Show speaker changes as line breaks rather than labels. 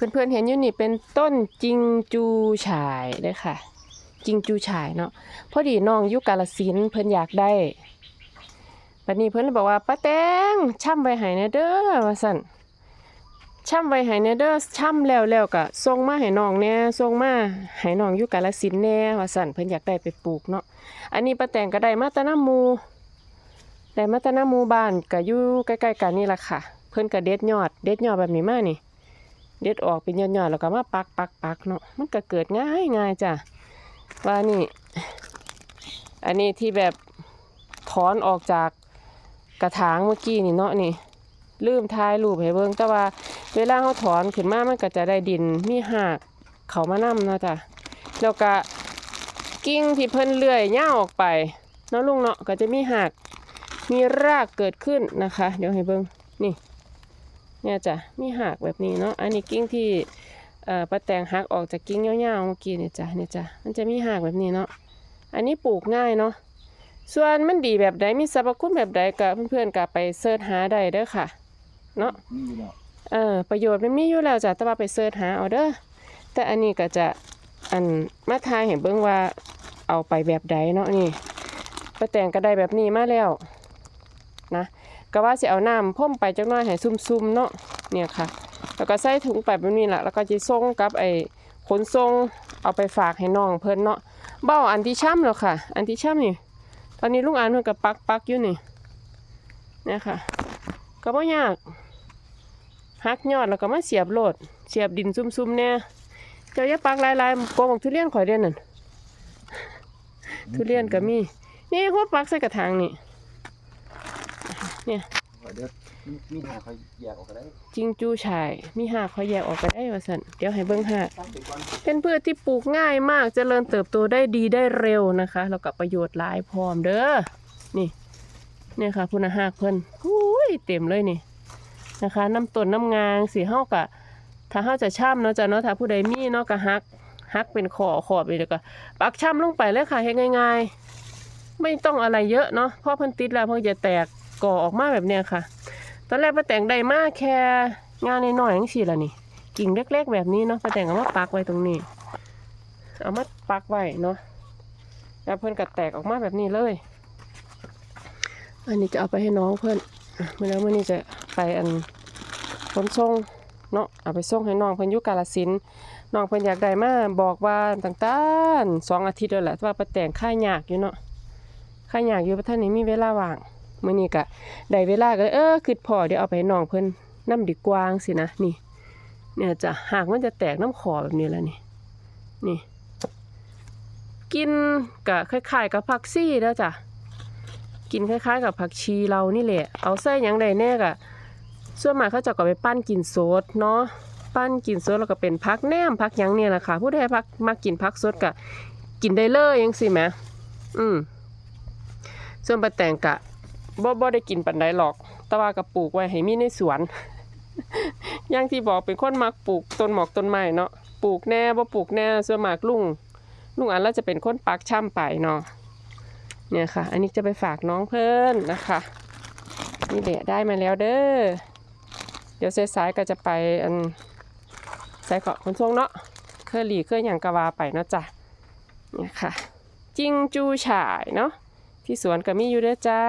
เพื่อนๆเห็นอยู่นี่เป็นต้นจิงจูฉายเด้อค่ะ จิงจูฉายเนาะพอดีน้องยู่กาลสินเพิ่นอยากได้บัดนี้เพิ่นเลยบอกว่าป้าแตงช่ำไว้ให้แหน่เด้อว่าซั่นช่ำไว้ให้แหน่เด้อช่ำแล้วแล้วก็ส่งมาให้น้องแน่ส่งมาให้น้องยู่กาลสินแน่ว่าซั่นเพิ่นอยากได้ไปปลูกเนาะอันนี้ป้าแตงก็ได้มาตะน้ำมูได้มาตะน้ำมูบ้านก็อยู่ใกล้ๆกันนี่แหละค่ะ เพิ่นก็เด็ดยอด เด็ดยอดแบบนี้มากนี่ เด็ดออกเป็นยอดๆแล้วก็มาปักปักปักเนาะมันก็เกิดง่ายง่ายจ้ะว่านี่ อันนี้ที่แบบถอนออกจากกระถางเมื่อกี้นี่เนาะนี่ลืมท้ายรูปให้เบิ่งแต่ว่าเวลาเขาถอนขึ้นมามันก็จะได้ดินมีหากเขามานํเนาะจ้ะแล้วก็กิ่งที่เพิ่นเลื่อยย่าออกไปเนาะลุงเนาะก็จะมีหากมีรากเกิดขึ้นนะคะ เดี๋ยวให้เบิ่งนี่ เนี่ยจ้ะมีหักแบบนี้เนาะอันนี้กิ้งที่ป้าแตงหักออกจากกิ้งยาวๆเมื่อกี้เนี่ยจ้ะเนี่ยจ้ะมันจะมีหักแบบนี้เนาะอันนี้ปลูกง่ายเนาะส่วนมันดีแบบใดมีสรรพคุณแบบใดก็เพื่อนๆก็ไปเสิร์ชหาได้เด้อค่ะเนาะเออประโยชน์มันมีอยู่แล้วจ้ะแต่ว่าไปเสิร์ชหาเอาเด้อแต่อันนี้ก็จะอันมาทายเห็นเบิ่งว่าเอาไปแบบใดเนาะนี่ป้าแตงก็ได้แบบนี้มาแล้วนะ ก็ว่าสิเอาน้ำพ่มไปจักหน่อยให้ซุ่มๆเนาะเนี่ยค่ะ แล้วก็ใส่ถุงไปแบบนี้แหละแล้วก็จะส่งกับไอ้ขนส่งเอาไปฝากให้น้องเพิ่นเนาะเบ้าอันที่ช่ำแล้วค่ะ อันที่ช่ำนี่ตอนนี้ลุงอันเพิ่นก็ปักปักอยู่นี่เนี่ยค่ะ ก็บ่ยากหักยอดแล้วก็มาเสียบโหลด เสียบดินซุ่มๆเนี่ยเจ้าอย่าปักลายๆโกงทุเรียนข่อยเด่นนั่นทุเรียนก็มี นี่หัวปักใส่กระถางนี่
เดี๋ยวมีหาเขาแยกออกก็ได้
จิงจูฉายมีหากเขาแยกออกไปได้ว่าสันเดี๋ยวให้เบิ่งหักเป็นพืชที่ปลูกง่ายมากเจริญเติบโตได้ดีได้เร็วนะคะ แล้วก็ประโยชน์หลายพร้อมเด้อนี่เนี่ยค่ะ พุ่นหากเพิ่นอุ้ยเต็มเลยนี่นะคะน้ำต้นน้ำงางสีเฮากะถ้าเฮาจะช่ำเนาะจ้ะเนาะถ้าผู้ใดมีเนาะก็ฮักฮักเป็นขอขอบไปแล้วก็ปักช่ำลงไปเลยค่ะเฮ็ดง่าย ๆ ไม่ต้องอะไรเยอะเนาะเพราะเพิ่นติดแล้วเพิ่นจะแตก ก่อออกมาแบบเนี้ยค่ะ ตอนแรกป้าแต่งได้มากแค่งานน้อยๆจังซี่ละนี่ กิ่งเล็กๆแบบนี้เนาะป้าแต่งเอามาปักไว้ตรงนี้ เอามาปักไว้เนาะแล้วเพิ่อนก็แตกออกมาแบบนี้เลย อันนี้จะเอาไปให้น้องเพิ่อะเมื่อแล้วเมื่อนี้จะไปอันขนส่งเนาะเอาไปส่งให้น้องเพิ่อนยู่กาลสินน้องเพิ่อนอยากได้มาบอกว่าต่างๆสองอาทิตย์แล้วแหละว่าป้าแต่งค่ายากอยู่เนาะค่ายากอยู่เพระท่านนี้มีเวลาว่าง มื่อนี้ก็ได้เวลาก็เลยเออคิดพอเดี๋ยวเอาไปน้องเพิ่นน้ำดีกวางสินะนี่ เนี่ยจะหากมันจะแตกน้ำขอแบบนี้แล้วนี่นี่ กินกับคล้ายๆกับผักซี่แล้วจ้ะกินคล้ายๆ กับผักชีเรานี่แหละ เอาใส่ยังใดแน่กะส่วนมากเขาจะก็ไปปั้นกินโซดเนาะ ปั้นกินโซดแล้วก็เป็นพักแนมพักยังเนี่ยแหละค่ะ ผู้ใดพักมากินพักสดกะ กินได้เลยยังสิแหมอืมส่วนปลาแตงกะ บ่บ่ได้กินปันใดหรอก แต่ว่าก็ปลูกไว้ให้มีในสวน อย่างที่บอกเป็นคนมักปลูกต้นหมอกต้นไม้เนาะ ปลูกแน่บ่ปลูกแน่ส่วนมากลุงลุงอันแล้วจะเป็นคนปักช่ำไปเนาะ เนี่ยค่ะ อันนี้จะไปฝากน้องเพิ่นนะคะ นี่แหละได้มาแล้วเด้อ เดี๋ยวสายๆก็จะไปอันสายเกาะขนส่งเนาะ เครือหลีเครืออย่างกะวาไปเนาะจ้ะ เนี่ยค่ะ จิงจูฉายเนาะที่สวนก็มีอยู่เด้อจ้า